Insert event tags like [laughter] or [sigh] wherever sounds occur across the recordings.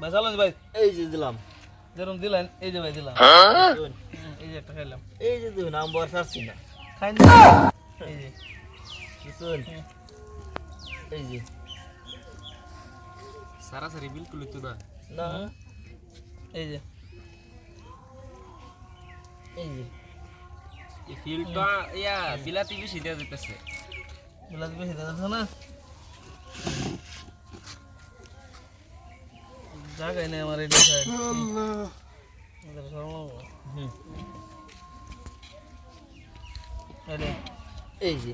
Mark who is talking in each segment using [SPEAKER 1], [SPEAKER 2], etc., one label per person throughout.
[SPEAKER 1] ভাই চালান ভাই।
[SPEAKER 2] এই যে দিলাম।
[SPEAKER 1] যেরকম দিলেন এই যে ভাই দিলাম। এই যে একটা খাইলাম।
[SPEAKER 2] এই যে দুই নাম্বার ছাড়ছি না।
[SPEAKER 1] খাই না। এই যে।
[SPEAKER 2] শুন এই যে।
[SPEAKER 3] সারাসারি বিলকুল তো না।
[SPEAKER 2] না
[SPEAKER 1] এই যে।
[SPEAKER 2] এই যে।
[SPEAKER 3] এই ফিল্ডটা ইয়া বিলাতি বেশি দেওয়া যেতেছে
[SPEAKER 1] বিলাস বেশি দেখাচ্ছে না? জায়গায় নেই আমার এই সাইড যে।
[SPEAKER 2] এই যে।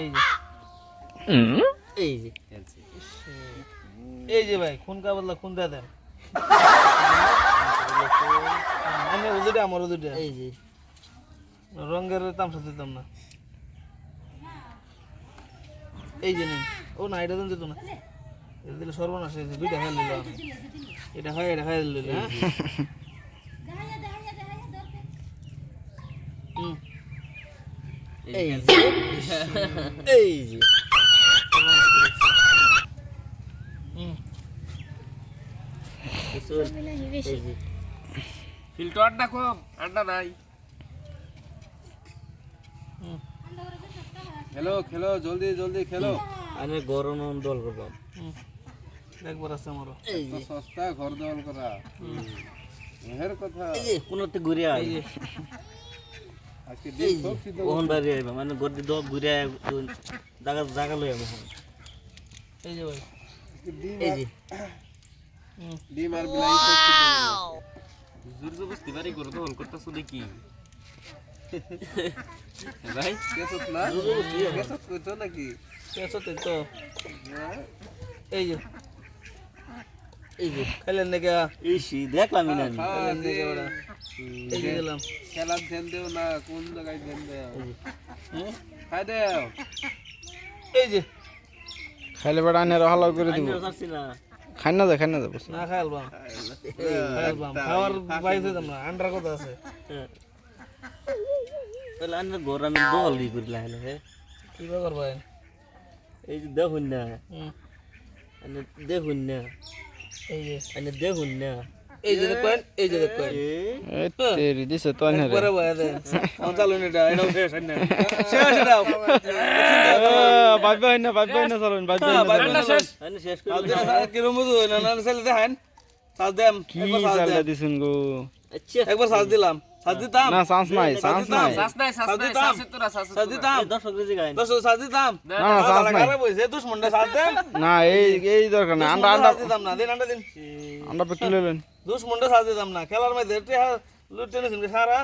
[SPEAKER 1] এই যে।
[SPEAKER 2] এই যে।
[SPEAKER 1] এই যে ভাই খুন কা বদলা খুন দে দেন। আমি উদুটা আমার উদুটা
[SPEAKER 2] এই যে।
[SPEAKER 1] রঙের তামসা দিতাম না। এই যে নিন। ও না এটা দিন দিত না। এটা দিলে সর্বনাশ হয়েছে দুইটা খাই নিল এটা খাই এটা খাই দিল হ্যাঁ?
[SPEAKER 2] এই যে এই যে।
[SPEAKER 3] কম আড্ডা নাই। খেলো খেলো জলদি জলদি খেলো।
[SPEAKER 2] আমি গরম দল করলাম
[SPEAKER 1] একবার আছে আমারও।
[SPEAKER 2] এই যে।
[SPEAKER 3] সস্তা ঘর দল করা এর কথা।
[SPEAKER 2] এই যে কোনোতে ঘুরে আই
[SPEAKER 1] যে।
[SPEAKER 3] আজকে
[SPEAKER 2] ওহন বাইরে আইবা। মানে গড়ি দল ঘুরে আই জায়গা জায়গা লই আমি
[SPEAKER 1] এই যে ভাই।
[SPEAKER 2] এই যে।
[SPEAKER 3] ডিম আর বিলাই জোর জবস্তি বাড়ি করে দল করতেছো দেখি। [laughs] ভাই কেসত না? কেসত কইতো নাকি?
[SPEAKER 1] পেছতে তো।
[SPEAKER 3] হ্যাঁ?
[SPEAKER 1] এই যে।
[SPEAKER 2] এই যে
[SPEAKER 1] খাইলেন নাকি?
[SPEAKER 2] দেখলাম না আমি
[SPEAKER 1] ওরা? এই যে দিলাম
[SPEAKER 3] খেলার ধ্যান দেও না কোন জায়গায় ধ্যান দেও?
[SPEAKER 2] এই যে।
[SPEAKER 1] হুম
[SPEAKER 3] খাই দেও।
[SPEAKER 1] এই যে।
[SPEAKER 4] খাইলে বেড়া আনে হালাও করে দিব। খাই না যায় খাই না যাব
[SPEAKER 1] না খাইলবাম খাইলবাম খাওয়ার বাইরে দিতাম না আন্ডার কথা আছে।
[SPEAKER 2] হ্যাঁ। তাহলে আমি ঘর আমি দল ই করি
[SPEAKER 1] কি ব্যাপার
[SPEAKER 2] এই যে দেখুন না। দেখুন না।
[SPEAKER 1] এই যে
[SPEAKER 2] আমি দেখুন না
[SPEAKER 1] এই যে দেখেন এই যে দেখেন
[SPEAKER 2] এই
[SPEAKER 4] এই তেরি দিছে তো আনে রে
[SPEAKER 1] একবারে ভাই আমার চালু নেটা এটাও শেষ না শেষ এটাও
[SPEAKER 4] ভাববে না ভাববে না চলুন ভাববে না
[SPEAKER 1] শেষ
[SPEAKER 2] আমি শেষ করে
[SPEAKER 1] সাজ কি রুম না না ছেলে দেখেন সাজ দেম
[SPEAKER 4] কি
[SPEAKER 1] একবার সাজ
[SPEAKER 4] চালটা গো
[SPEAKER 2] আচ্ছা
[SPEAKER 1] একবার সাজ দিলাম সাজ দিতাম
[SPEAKER 4] না চান্স নাই চান্স নাই।
[SPEAKER 3] শ্বাস নাই শ্বাস
[SPEAKER 1] সাজ
[SPEAKER 3] নাই
[SPEAKER 1] দিতাম
[SPEAKER 3] শ্বাসে তোরা শ্বাসে
[SPEAKER 1] সাজ দিতাম
[SPEAKER 2] দর্শক রেজি গাইন
[SPEAKER 1] দশ সাজ দিতাম
[SPEAKER 4] না না চান্স নাই।
[SPEAKER 1] খারাপ হয়েছে দুশ্মনটা সাজ দেন
[SPEAKER 4] না এই এই দরকার না আন্ডা আন্ডা।
[SPEAKER 1] সাজ না দিন আন্ডা দিন।
[SPEAKER 4] আন্ডা পে কিলো লেন
[SPEAKER 1] দুশ্মনটা সাজ দিতাম না। খেলার মধ্যে সারা।